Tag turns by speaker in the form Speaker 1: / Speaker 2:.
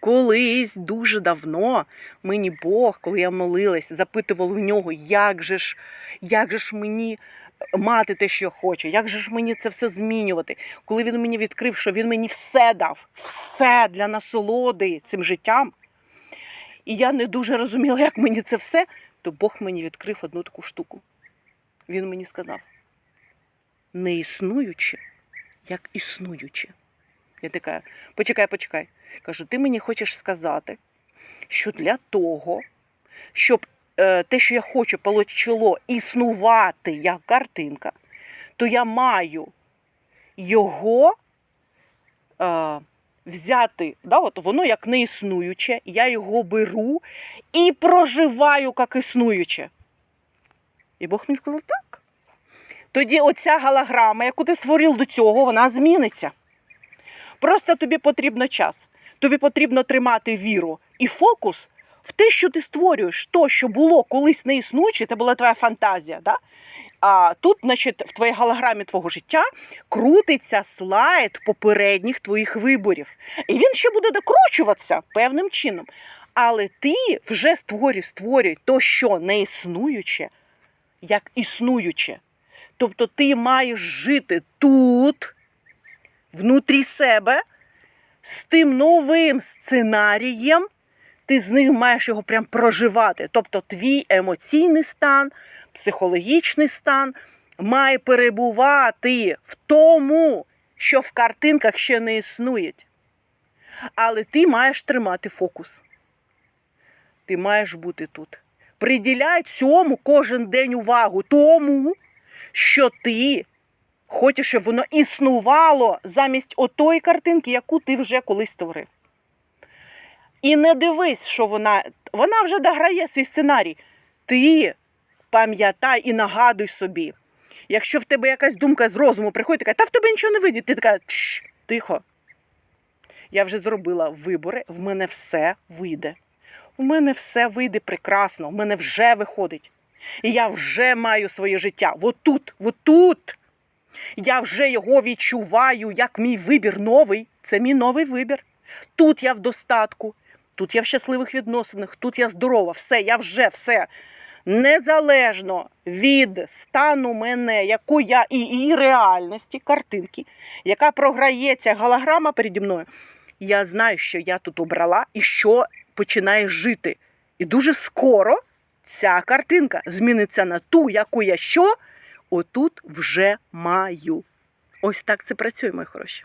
Speaker 1: Колись дуже давно мені Бог, коли я молилась, запитував у нього, як же ж, як же ж мені мати те, що я хочу, як же ж мені це все змінювати. Коли він мені відкрив, що він мені все дав, все для насолоди цим життям. І я не дуже розуміла, як мені це все, то Бог мені відкрив одну таку штуку. Він мені сказав: не існуючи, як існуючи. Я така, почекай, почекай. Кажу, ти мені хочеш сказати, що для того, щоб е, те, що я хочу, почало існувати як картинка, то я маю його е, взяти, да, от воно як неіснуюче, я його беру і проживаю як існуюче. І Бог мені сказав, так. Тоді оця голограма, яку ти створив до цього, вона зміниться. Просто тобі потрібно час. Тобі потрібно тримати віру і фокус в те, що ти створюєш, то, що було колись не існуюче, це була твоя фантазія. Да? А тут, значить, в твоїй голограмі твого життя крутиться слайд попередніх твоїх виборів. І він ще буде докручуватися певним чином. Але ти вже створюй, створюй то, що не існуюче, як існуюче. Тобто ти маєш жити тут, внутрі себе, з тим новим сценарієм, ти з ним маєш його прям проживати. Тобто твій емоційний стан, психологічний стан має перебувати в тому, що в картинках ще не існує. Але ти маєш тримати фокус. Ти маєш бути тут. Приділяй цьому кожен день увагу, тому, що ти хочеш, щоб воно існувало замість отої картинки, яку ти вже колись створив. І не дивись, що вона, вона вже дограє свій сценарій. Ти пам'ятай і нагадуй собі. Якщо в тебе якась думка з розуму приходить, така, та в тебе нічого не вийде, ти така, тихо. Я вже зробила вибори, в мене все вийде. У мене все вийде прекрасно, в мене вже виходить. І я вже маю своє життя. Отут, отут. Я вже його відчуваю як мій вибір новий. Це мій новий вибір. Тут я в достатку, тут я в щасливих відносинах, тут я здорова. Все, я вже все. Незалежно від стану мене, яку я і, і реальності, картинки, яка програється голограма переді мною, я знаю, що я тут обрала і що починає жити. І дуже скоро ця картинка зміниться на ту, яку я що отут вже маю. Ось так це працює, мої хороші.